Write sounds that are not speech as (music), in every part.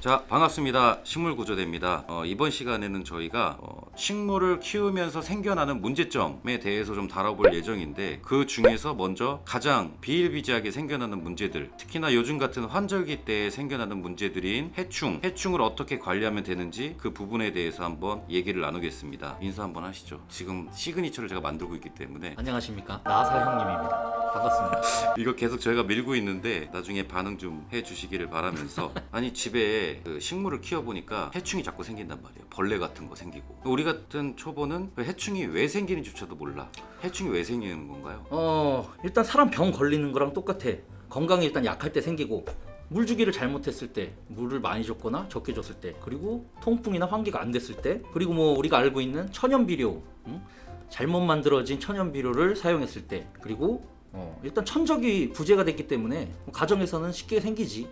자 반갑습니다. 식물구조대입니다. 어, 이번 시간에는 저희가 어, 식물을 키우면서 생겨나는 문제점에 대해서 좀 다뤄볼 예정인데 그 중에서 먼저 가장 비일비재하게 생겨나는 문제들 특히나 요즘 같은 환절기 때 생겨나는 문제들인 해충 해충을 어떻게 관리하면 되는지 그 부분에 대해서 한번 얘기를 나누겠습니다. 인사 한번 하시죠. 지금 시그니처를 제가 만들고 있기 때문에. 안녕하십니까? 나사 형님입니다. 반갑습니다. 이거 계속 저희가 밀고 있는데 나중에 반응 좀 해주시기를 바라면서 (laughs) 아니 집에 그 식물을 키워보니까 해충이 자꾸 생긴단 말이에요 벌레 같은 거 생기고 우리 같은 초보는 그 해충이 왜 생기는지조차도 몰라 해충이 왜 생기는 건가요? 어 일단 사람 병 걸리는 거랑 똑같아. 건강이 일단 약할 때 생기고 물 주기를 잘못했을 때 물을 많이 줬거나 적게 줬을 때 그리고 통풍이나 환기가 안 됐을 때 그리고 뭐 우리가 알고 있는 천연 비료 응? 잘못 만들어진 천연 비료를 사용했을 때 그리고 어, 일단 천적이 부재가 됐기 때문에 뭐 가정에서는 쉽게 생기지.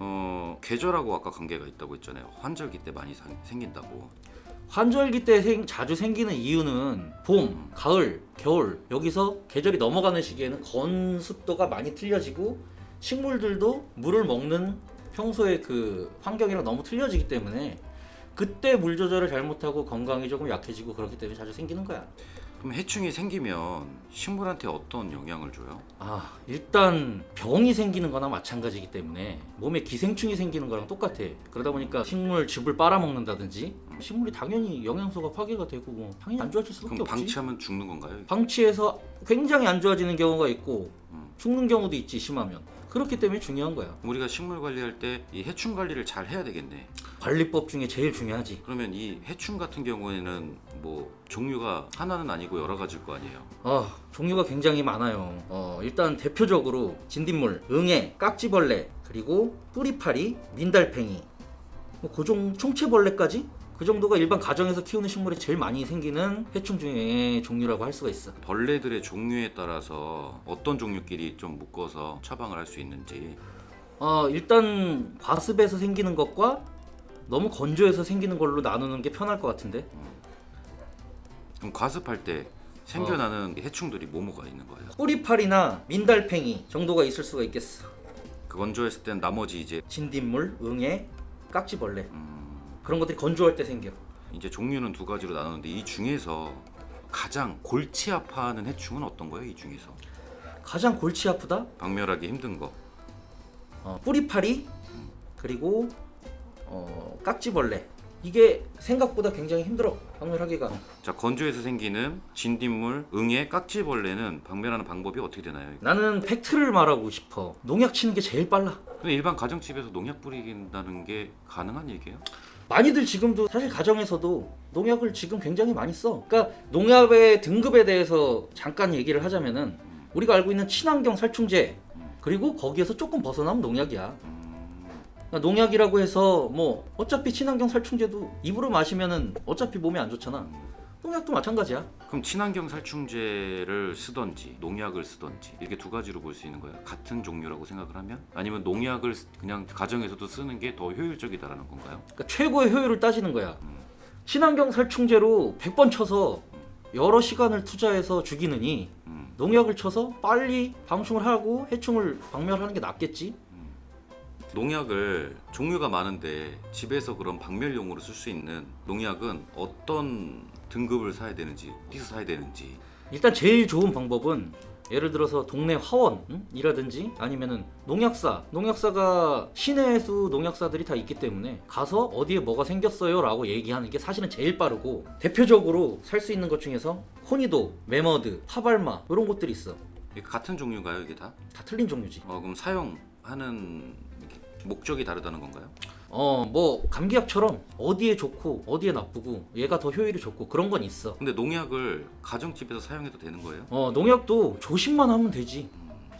어 계절하고 아까 관계가 있다고 했잖아요. 환절기 때 많이 상- 생긴다고. 환절기 때 생- 자주 생기는 이유는 봄, 가을, 겨울. 여기서 계절이 넘어가는 시기에는 건 습도가 많이 틀려지고 식물들도 물을 먹는 평소의 그 환경이랑 너무 틀려지기 때문에 그때 물 조절을 잘못하고 건강이 조금 약해지고 그렇기 때문에 자주 생기는 거야. 그럼 해충이 생기면 식물한테 어떤 영향을 줘요? 아 일단 병이 생기는 거나 마찬가지이기 때문에 몸에 기생충이 생기는 거랑 똑같아 그러다 보니까 식물 즙을 빨아먹는다든지 식물이 당연히 영양소가 파괴가 되고 뭐 당연히 안 좋아질 수밖에 그럼 없지 방치하면 죽는 건가요? 방치해서 굉장히 안 좋아지는 경우가 있고 음. 죽는 경우도 있지 심하면 그렇기 때문에 중요한 거야 우리가 식물 관리할 때 이 해충 관리를 잘 해야 되겠네. 관리법 중에 제일 중요하지. 그러면 이 해충 같은 경우에는 뭐 종류가 하나는 아니고 여러 가지일 거 아니에요. 아 종류가 굉장히 많아요. 어, 일단 대표적으로 진딧물, 응애, 깍지벌레 그리고 뿌리파리, 민달팽이. 뭐 고종 총체벌레까지 그 정도가 일반 가정에서 키우는 식물에 제일 많이 생기는 해충 중에 종류라고 할 수가 있어. 벌레들의 종류에 따라서 어떤 종류끼리 좀 묶어서 처방을 할 수 있는지. 어, 일단 과습에서 생기는 것과 너무 건조해서 생기는 걸로 나누는 게 편할 것 같은데. 그럼 과습할 때 생겨나는 해충들이 뭐뭐가 있는 거예요? 뿌리파리나 민달팽이 정도가 있을 수가 있겠어. 그 건조했을 땐 나머지 이제 진딧물, 응애, 깍지벌레. 음, 그런 것들이 건조할 때 생겨. 이제 종류는 두 가지로 나누는데 이 중에서 가장 골치 아파하는 해충은 어떤 거예요? 이 중에서 가장 골치 아프다? 박멸하기 힘든 거. 어, 뿌리파리 그리고 어, 깍지벌레 이게 생각보다 굉장히 힘들어 박멸하기가. 자 건조해서 생기는 진딧물, 응애, 깍지벌레는 박멸하는 방법이 어떻게 되나요? 나는 팩트를 말하고 싶어. 농약 치는 게 제일 빨라. 근데 일반 가정집에서 농약 뿌리긴다는 게 가능한 얘기예요? 많이들 지금도 사실 가정에서도 농약을 지금 굉장히 많이 써. 그러니까 농약의 등급에 대해서 잠깐 얘기를 하자면은 우리가 알고 있는 친환경 살충제 그리고 거기에서 조금 벗어나면 농약이야. 그러니까 농약이라고 해서 뭐 어차피 친환경 살충제도 입으로 마시면은 어차피 몸에 안 좋잖아. 농약도 마찬가지야. 그럼 친환경 살충제를 쓰던지 농약을 쓰던지 이렇게 두 가지로 볼 수 있는 거예요. 같은 종류라고 생각을 하면 아니면 농약을 쓰- 그냥 가정에서도 쓰는 게 더 효율적이다라는 건가요? 그러니까 최고의 효율을 따지는 거야. 친환경 살충제로 100번 쳐서 여러 시간을 투자해서 죽이느니 음. 농약을 쳐서 빨리 방충을 하고 해충을 박멸하는 게 낫겠지. 농약을 종류가 많은데 집에서 그런 박멸용으로 쓸 수 있는 농약은 어떤 등급을 사야 되는지 어디서 사야 되는지 일단 제일 좋은 방법은 예를 들어서 동네 화원이라든지 아니면은 농약사, 농약사가 시내에도 농약사들이 다 있기 때문에 가서 어디에 뭐가 생겼어요 라고 얘기하는 게 사실은 제일 빠르고 대표적으로 살 수 있는 것 중에서 호니도, 메머드, 파발마 이런 것들이 있어. 같은 종류가요 이게 다? 다 틀린 종류지. 어, 그럼 사용하는 목적이 다르다는 건가요? 어, 뭐 감기약처럼 어디에 좋고 어디에 나쁘고 얘가 더 효율이 좋고 그런 건 있어. 근데 농약을 가정집에서 사용해도 되는 거예요? 어, 농약도 조심만 하면 되지.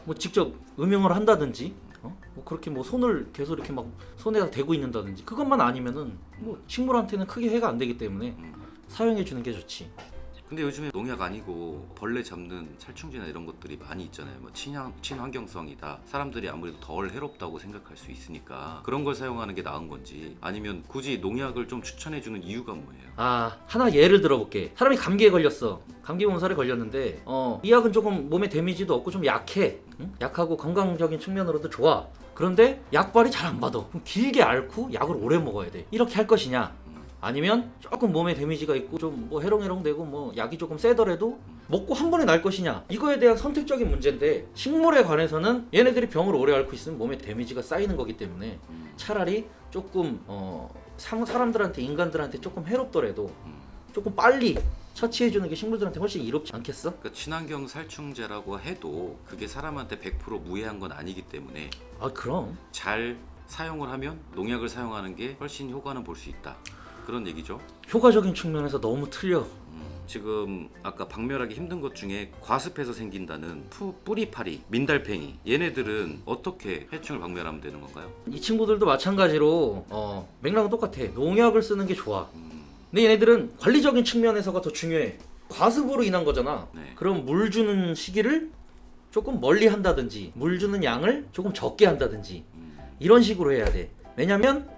뭐 직접 음용을 한다든지, 어? 뭐 그렇게 뭐 손을 계속 이렇게 막 손에다 대고 있는다든지 그것만 아니면은 뭐 식물한테는 크게 해가 안 되기 때문에 음. 사용해 주는 게 좋지. 근데 요즘에 농약 아니고 벌레 잡는 살충제나 이런 것들이 많이 있잖아요. 뭐 친환 친환경성이다. 사람들이 아무래도 덜 해롭다고 생각할 수 있으니까 그런 걸 사용하는 게 나은 건지 아니면 굳이 농약을 좀 추천해 주는 이유가 뭐예요? 아 하나 예를 들어볼게 사람이 감기에 걸렸어 감기 몸살에 걸렸는데 어 이 약은 조금 몸에 데미지도 없고 좀 약해 응? 약하고 건강적인 측면으로도 좋아 그런데 약발이 잘 안 받아 그럼 길게 앓고 약을 오래 먹어야 돼 이렇게 할 것이냐 아니면 조금 몸에 데미지가 있고 좀 뭐 해롱해롱 되고 뭐 약이 조금 세더라도 먹고 한 번에 날 것이냐 이거에 대한 선택적인 문제인데 식물에 관해서는 얘네들이 병을 오래 앓고 있으면 몸에 데미지가 쌓이는 거기 때문에 음, 차라리 조금 어 상- 사람들한테 인간들한테 조금 해롭더라도 음. 조금 빨리 처치해 주는 게 식물들한테 훨씬 이롭지 않겠어? 그러니까 친환경 살충제라고 해도 그게 사람한테 100% 무해한 건 아니기 때문에 아 그럼 잘 사용을 하면 농약을 사용하는 게 훨씬 효과는 볼 수 있다. 그런 얘기죠. 효과적인 측면에서 너무 틀려. 음, 지금 아까 박멸하기 힘든 것 중에 과습해서 생긴다는 푸, 뿌리파리, 민달팽이 얘네들은 어떻게 해충을 박멸하면 되는 건가요? 이 친구들도 마찬가지로 어, 맥락은 똑같아. 농약을 쓰는 게 좋아. 음, 근데 얘네들은 관리적인 측면에서가 더 중요해. 과습으로 인한 거잖아. 네. 그럼 물 주는 시기를 조금 멀리 한다든지 물 주는 양을 조금 적게 한다든지 음, 이런 식으로 해야 돼. 왜냐면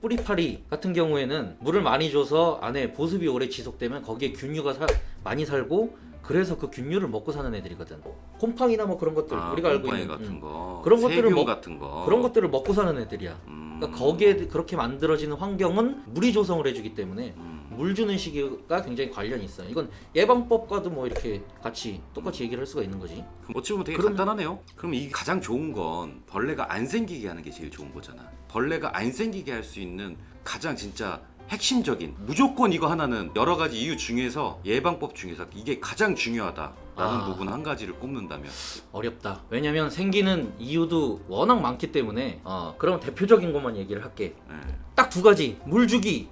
뿌리파리 같은 경우에는 물을 많이 줘서 안에 보습이 오래 지속되면 거기에 균류가 사- 많이 살고 그래서 그 균류를 먹고 사는 애들이거든. 곰팡이나 뭐 그런 것들 아, 우리가 알고 있는 같은 음, 거, 그런 것들을 먹- 같은 거, 그런 것들을 먹고 사는 애들이야. 음, 그러니까 거기에 그렇게 만들어지는 환경은 물이 조성을 해주기 때문에 음, 물 주는 시기가 굉장히 관련이 있어. 이건 예방법과도 뭐 이렇게 같이 똑같이 얘기를 할 수가 있는 거지. 그럼 어찌 보면 되게 그러면- 간단하네요. 그럼 이게 가장 좋은 건 벌레가 안 생기게 하는 게 제일 좋은 거잖아. 벌레가 안 생기게 할 수 있는 가장 진짜 핵심적인 무조건 이거 하나는 여러 가지 이유 중에서 예방법 중에서 이게 가장 중요하다라는 아. 부분 한 가지를 꼽는다면 어렵다. 왜냐면 생기는 이유도 워낙 많기 때문에 어, 그럼 대표적인 것만 얘기를 할게. 예. 딱 두 가지. 물 주기,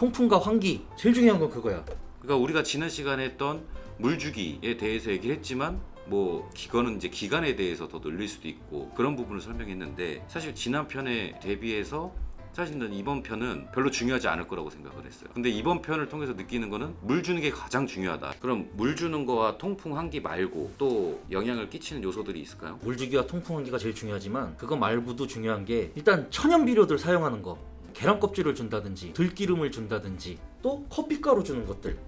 통풍과 환기. 제일 중요한 건 그거야. 그러니까 우리가 지난 시간에 했던 물주기에 대해서 얘기를 했지만 뭐 기간은 이제 기간에 대해서 더 늘릴 수도 있고 그런 부분을 설명했는데 사실 지난 편에 대비해서 사실은 이번 편은 별로 중요하지 않을 거라고 생각을 했어요. 근데 이번 편을 통해서 느끼는 거는 물 주는 게 가장 중요하다. 그럼 물 주는 거와 통풍 환기 말고 또 영향을 끼치는 요소들이 있을까요? 물 주기와 통풍 환기가 제일 중요하지만 그거 말고도 중요한 게 일단 천연 비료들 사용하는 거. 계란 껍질을 준다든지 들기름을 준다든지 또 커피가루 주는 것들.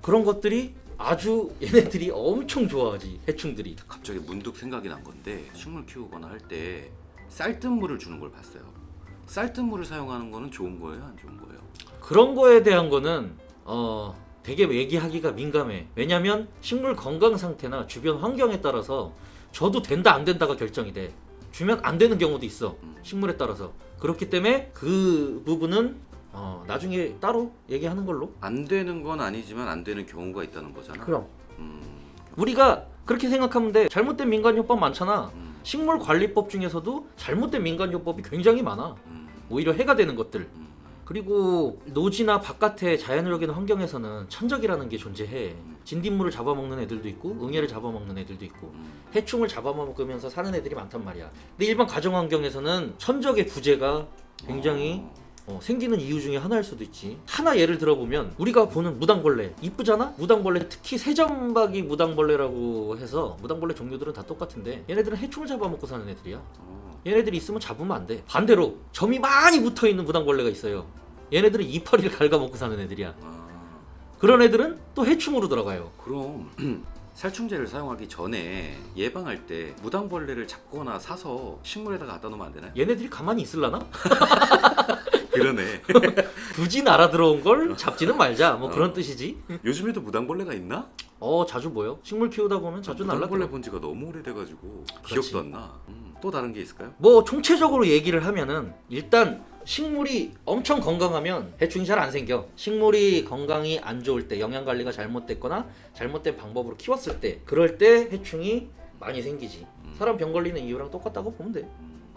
그런 것들이 아주 얘네들이 엄청 좋아하지 해충들이. 갑자기 문득 생각이 난 건데 식물 키우거나 할 때 쌀뜨물을 주는 걸 봤어요. 쌀뜨물을 사용하는 거는 좋은 거예요, 안 좋은 거예요? 그런 거에 대한 거는 어 되게 얘기하기가 민감해. 왜냐면 식물 건강 상태나 주변 환경에 따라서 저도 된다 안 된다가 결정이 돼. 주면 안 되는 경우도 있어. 식물에 따라서. 그렇기 때문에 그 부분은 어 나중에 따로 얘기하는 걸로. 안 되는 건 아니지만 안 되는 경우가 있다는 거잖아. 그럼 음, 우리가 그렇게 생각하면 돼. 잘못된 민간 요법 많잖아. 음, 식물 관리법 중에서도 잘못된 민간 요법이 굉장히 많아. 음, 오히려 해가 되는 것들. 음. 그리고 노지나 바깥의 자연적인 환경에서는 천적이라는 게 존재해. 진딧물을 잡아먹는 애들도 있고 응애를 잡아먹는 애들도 있고 음. 해충을 잡아먹으면서 사는 애들이 많단 말이야. 근데 일반 가정 환경에서는 천적의 부재가 굉장히 어, 생기는 이유 중에 하나일 수도 있지. 하나 예를 들어보면 우리가 보는 무당벌레 이쁘잖아? 무당벌레 특히 세점박이 무당벌레라고 해서 무당벌레 종류들은 다 똑같은데 얘네들은 해충을 잡아먹고 사는 애들이야. 어, 얘네들이 있으면 잡으면 안 돼. 반대로 점이 많이 붙어 있는 무당벌레가 있어요. 얘네들은 이파리를 (laughs) 갉아먹고 사는 애들이야. 아, 그런 애들은 또 해충으로 들어가요. 그럼 (clears throat) 살충제를 사용하기 전에 예방할 때 무당벌레를 잡거나 사서 식물에다가 갖다 놓으면 안 되나요? 얘네들이 가만히 있을라나? (laughs) 그러네. (laughs) 굳이 날아 들어온 걸 잡지는 말자. 뭐 그런 뜻이지. 요즘에도 무당벌레가 있나? 어 자주 보여. 식물 키우다 보면 자주 무당벌레 날라. 본 지가 너무 오래돼가지고 그렇지. 기억도 안 나. 음, 또 다른 게 있을까요? 뭐 총체적으로 얘기를 하면은 일단 식물이 엄청 건강하면 해충이 잘 안 생겨. 식물이 건강이 안 좋을 때, 영양 관리가 잘못됐거나 잘못된 방법으로 키웠을 때, 그럴 때 해충이 많이 생기지. 사람 병 걸리는 이유랑 똑같다고 보면 돼.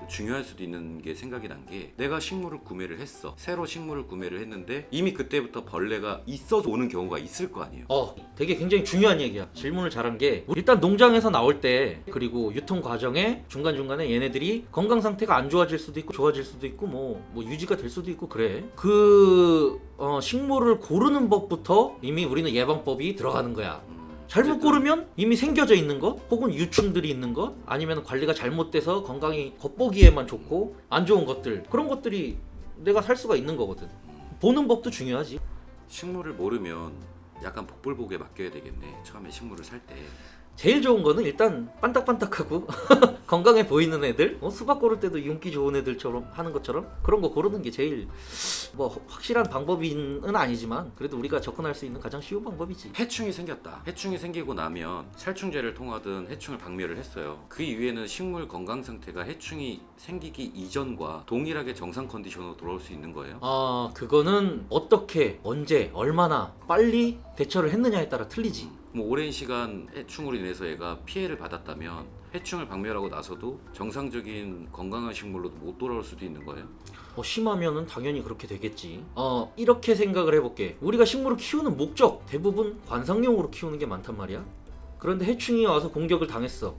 중요할 수도 있는 게 생각이 난 게 내가 식물을 구매를 했어 새로 식물을 구매를 했는데 이미 그때부터 벌레가 있어서 오는 경우가 있을 거 아니에요 어, 되게 굉장히 중요한 얘기야. 질문을 잘한 게 일단 농장에서 나올 때 그리고 유통 과정에 중간 중간에 얘네들이 건강 상태가 안 좋아질 수도 있고 좋아질 수도 있고 뭐, 뭐 유지가 될 수도 있고 그래. 그 어, 식물을 고르는 법부터 이미 우리는 예방법이 들어가는 거야. 음, 잘못 고르면 이미 생겨져 있는 것 혹은 유충들이 있는 것 아니면 관리가 잘못돼서 건강이 겉보기에만 좋고 안 좋은 것들. 그런 것들이 내가 살 수가 있는 거거든. 보는 법도 중요하지. 식물을 모르면 약간 복불복에 맡겨야 되겠네. 처음에 식물을 살 때 제일 좋은 거는 일단 반딱반딱하고 (laughs) 건강해 보이는 애들 어, 수박 고를 때도 윤기 좋은 애들처럼 하는 것처럼 그런 거 고르는 게 제일 뭐 확실한 방법은 아니지만 그래도 우리가 접근할 수 있는 가장 쉬운 방법이지 해충이 생겼다. 해충이 생기고 나면 살충제를 통하든 해충을 박멸을 했어요. 그 이후에는 식물 건강 상태가 해충이 생기기 이전과 동일하게 정상 컨디션으로 돌아올 수 있는 거예요. 아 그거는 어떻게 언제 얼마나 빨리 대처를 했느냐에 따라 틀리지 뭐 오랜 시간 해충으로 인해서 얘가 피해를 받았다면 해충을 박멸하고 나서도 정상적인 건강한 식물로 못 돌아올 수도 있는 거예요. 어, 심하면은 당연히 그렇게 되겠지. 어, 이렇게 생각을 해볼게. 우리가 식물을 키우는 목적 대부분 관상용으로 키우는 게 많단 말이야. 그런데 해충이 와서 공격을 당했어.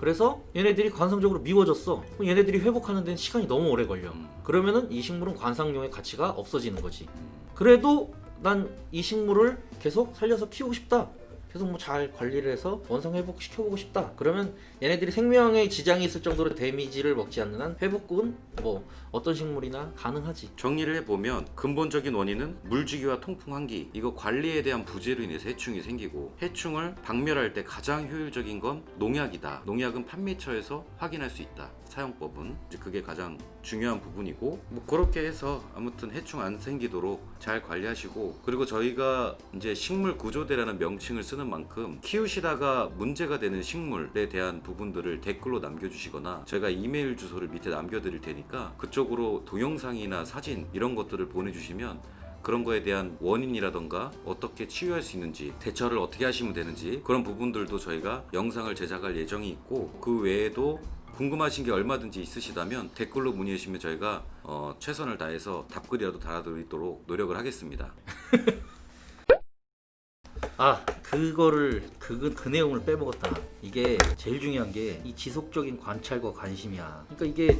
그래서 얘네들이 관상적으로 미워졌어. 그럼 얘네들이 회복하는 데는 시간이 너무 오래 걸려. 음. 그러면은 이 식물은 관상용의 가치가 없어지는 거지. 그래도 난 이 식물을 계속 살려서 키우고 싶다. 계속 뭐 잘 관리를 해서 원상 회복 시켜보고 싶다. 그러면 얘네들이 생명에 지장이 있을 정도로 데미지를 먹지 않는 한 회복은 뭐 어떤 식물이나 가능하지. 정리를 해보면 근본적인 원인은 물주기와 통풍 환기 이거 관리에 대한 부재로 인해서 해충이 생기고 해충을 박멸할 때 가장 효율적인 건 농약이다. 농약은 판매처에서 확인할 수 있다. 사용법은 이제 그게 가장 중요한 부분이고 뭐 그렇게 해서 아무튼 해충 안 생기도록 잘 관리하시고 그리고 저희가 이제 식물 구조대라는 명칭을 쓰는 만큼 키우시다가 문제가 되는 식물에 대한 부분 들을 댓글로 남겨주시거나 제가 이메일 주소를 밑에 남겨드릴 테니까 그쪽으로 동영상이나 사진 이런 것들을 보내주시면 그런 거에 대한 원인이라던가 어떻게 치유할 수 있는지 대처를 어떻게 하시면 되는지 그런 부분들도 저희가 영상을 제작할 예정이 있고 그 외에도 궁금하신 게 얼마든지 있으시다면 댓글로 문의해 주시면 저희가 어, 최선을 다해서 답글이라도 달아드리도록 노력을 하겠습니다. (laughs) 아 그거를 그, 그 내용을 빼먹었다. 이게 제일 중요한 게 이 지속적인 관찰과 관심이야. 그러니까 이게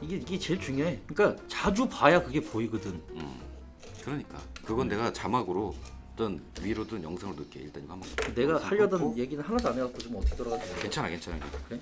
이게 이게 제일 중요해. 그러니까 자주 봐야 그게 보이거든. 음, 그러니까 그건 내가 자막으로 든 위로 든 영상으로 넣을게 일단 이거 한번 내가 하려던. 얘기는 하나도 안 해갖고 좀 어떻게 돌아가지? 괜찮아 괜찮아 그래?